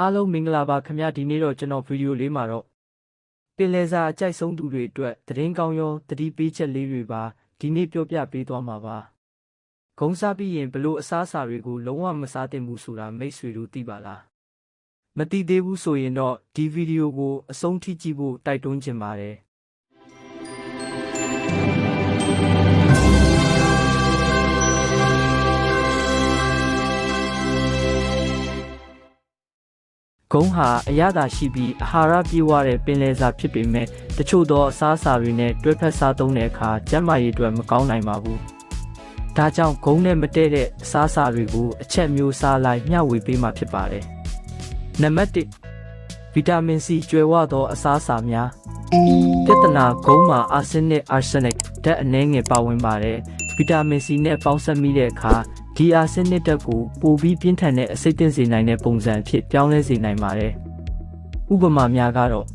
အားလုံးမင်္ဂလာပါခင်ဗျာဒီနေ့တော့ကျွန်တော်ဗီဒီယိုလေးမှာတော့ပင်လယ်စာအကြိုက်ဆုံးသူတွေအတွက်သတင်းကောင်းရောသတိပေးချက်လေးတွေပါဒီနေ့ပြောပြပေးသွားမှာပါဂုံးစားပြီးရင်ဘလို့အစားအစာတွေကိုလုံးဝမစားသင့်ဘူးဆိုတာမိတ်ဆွေတို့သိပါလားမသိသေးဘူးဆိုရင်တော့ဒီဗီဒီယိုကိုအဆုံးထိကြည့်ဖို့တိုက်တွန်းချင်ပါတယ် ဂုံးဟာအရသာရှိပြီးအာဟာရပြည့်ဝတဲ့ပင်လယ်စာဖြစ်ပေမဲ့တချို့သောအစားအစာတွေနဲ့တွဲဖက်စားသုံးတဲ့အခါကျန်းမာရေးအတွက်မကောင်းနိုင်ပါဘူး။ဒါကြောင့်ဂုံးနဲ့မတည့်တဲ့အစားအစာတွေကိုအချက်မျိုးစားလိုက်မျှဝေပေးမှဖြစ်ပါတယ်။နံပါတ်1ဗီတာမင် C ကျွယ်ဝသောအစားအစာများပြဿနာဂုံးမှာအာဆင်းနစ်အာဆနိတ်ဓာတ်အနှဲငယ်ပါဝင်ပါတယ်။ဗီတာမင် C နဲ့ပေါင်းစပ်မိတဲ့အခါ ဒီအာဆင်းနစ်ဓာတ်ကိုပိုပြီးပြင်းထန်တဲ့အဆိပ်သင့်စေနိုင်တဲ့ပုံစံအဖြစ်ပြောင်းလဲစေနိုင်ပါတယ်။ဥပမာများကတော့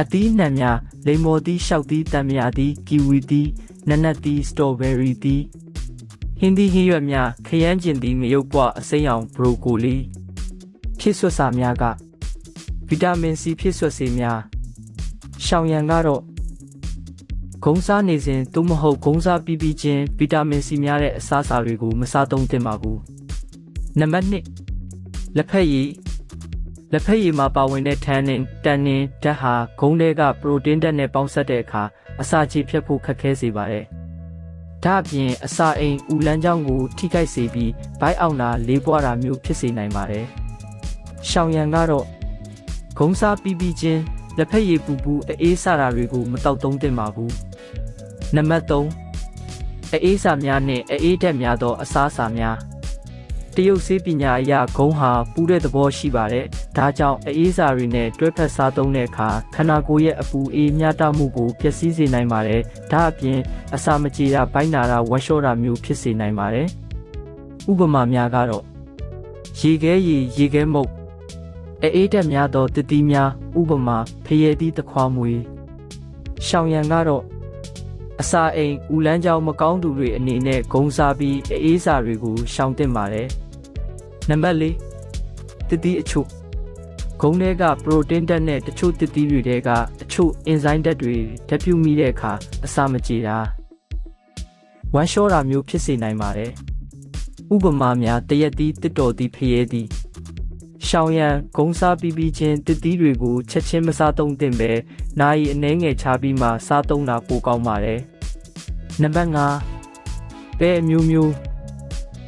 အသီးနှံများလိမ္မော်သီး၊ရှောက်သီး၊တံမြာသီး၊ကီဝီသီး၊နနက်သီး၊စတော်ဘယ်ရီသီးဟင်းသီးဟင်းရွက်များခရမ်းကျင်သီးငရုတ်ပွအစိမ်းအောင်ဘရိုကိုလီဖြစ်ဆွတ်စာများကဗီတာမင် C ဖြစ်ဆွတ်စေများရှောင်ရံကတော့ ဂုံးစားနေစဉ်သို့မဟုတ်ဂုံးစားပြီးပြီးချင်းဗီတာမင် C များတဲ့အစားအစာတွေကိုမစားသုံးသင့်ပါဘူးနံပါတ်1လက်ဖက်ရည်လက်ဖက်ရည်မှာပါဝင်တဲ့ထန်နင်တန်နင်ဓာတ်ဟာဂုံးတွေကပရိုတင်းဓာတ်နဲ့ပေါင်းစပ်တဲ့အခါအစာချေဖြတ်ဖို့ခက်ခဲစေပါတယ်ဒါအပြင်အစာအိမ်ဦးလန်းချောင်းကိုထိခိုက်စေပြီးဘိုက်အောင်တာလေးပွားတာမျိုးဖြစ်စေနိုင်ပါတယ်ရှောင်ရံကတော့ဂုံးစားပြီးပြီးချင်း လက်ဖက်ရည်ပူပူအေးစတာတွေကိုမတောက်သုံးသင့်ပါဘူးနံပါတ်3အေးစာများနဲ့အေးဓာတ်များသော အစားအစာများတရုတ်ဆေးပညာအရဂုံးဟာပူတဲ့သဘောရှိပါတယ်ဒါကြောင့်အေးစာတွေနဲ့တွဲဖက်စားသုံးတဲ့အခါခန္ဓာကိုယ်ရဲ့အပူအေးမျှတမှုကိုပျက်စီးစေနိုင်ပါတယ်ဒါအပြင်အစာမကြေတာဘိုင်းနာတာဝက်လျှော့တာမျိုးဖြစ်စေနိုင်ပါတယ်ဥပမာများကတော့ရေခဲရည်ရေခဲမုတ် အေးတက်များသောတတိများဥပမာဖရဲသီးတခွားမွေရှောင်ရံကတော့အစာအိမ်ဦးလန်းကြောင်မကောင်းသူတွေအနေနဲ့ဂုံစားပြီးအေးစာတွေကိုရှောင်တင်ပါတယ်နံပါတ်၄တတိအချို့ဂုံတွေကပရိုတင်းဓာတ်နဲ့တချို့တတိတွေတဲကအချို့အင်ဇိုင်းဓာတ်တွေဓာတ်ပြုမိတဲ့အခါအစာမကြေတာဝမ်းလျှောတာမျိုးဖြစ်စေနိုင်ပါတယ်ဥပမာများတရက်သီးတစ်တော်သီးဖရဲသီး ရှောင်းရံဂုံစားပြီးပြီးချင်းတစ်သီးတွေကိုချက်ချင်းမစားသုံးသင့်ပဲနာရီအနှဲငယ်ချပြီးမှစားသုံးတာပိုကောင်းပါတယ်နံပါတ်5ပဲအမျိုးမျိုး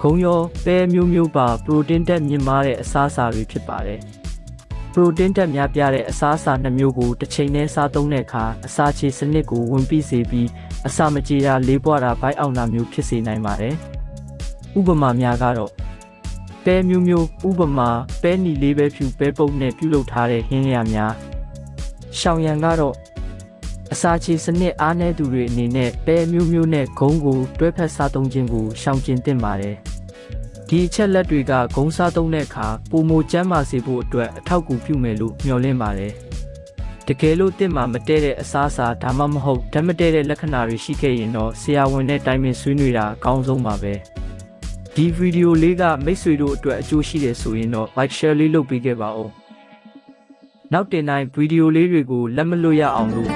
ဂုံရောပဲအမျိုးမျိုးပါပရိုတင်းဓာတ်မြင့်မားတဲ့အစားအစာတွေဖြစ်ပါတယ်ပရိုတင်းဓာတ်များပြားတဲ့အစားအစာနှစ်မျိုးကိုတစ်ချိန်တည်းစားသုံးတဲ့အခါအစာချေစနစ်ကိုဝင်ပြီးစေပြီးအစာမကြေတာလေးပွားတာဘိုက်အောင်တာမျိုးဖြစ်စေနိုင်ပါတယ်ဥပမာများကတော့ ပဲမျိုးမျိုးဥပမာပဲနီလေးပဲဖြူပဲပုတ်နဲ့ပြုလုပ်ထားတဲ့ဟင်းလျာများရှောင်ရံကတော့အစာချေစနစ်အားနည်းသူတွေအနေနဲ့ပဲမျိုးမျိုးနဲ့ဂုံးကိုတွဲဖက်စားသုံးခြင်းကိုရှောင်ကျဉ်သင့်ပါတယ်ဒီအချက်လက်တွေကဂုံးစားသုံးတဲ့အခါပုံမကျန်းမာစေဖို့အတွက်အထောက်အကူပြုမယ်လို့မျှော်လင့်ပါတယ်တကယ်လို့တင့်မှာမတည့်တဲ့အစားအစာဒါမှမဟုတ်ဓာတ်မတည့်တဲ့လက္ခဏာတွေရှိခဲ့ရင်တော့ဆရာဝန်နဲ့တိုင်ပင်ဆွေးနွေးတာအကောင်းဆုံးပါပဲ ဒီဗီဒီယိုလေးကမိတ်ဆွေတို့အတွက်အကျိုးရှိတယ်ဆိုရင်တော့ like share လေးလုပ်ပေးခဲ့ပါဦးနောက်တင်တိုင်းဗီဒီယိုလေးတွေကိုလက်မလွတ်ရအောင်လို့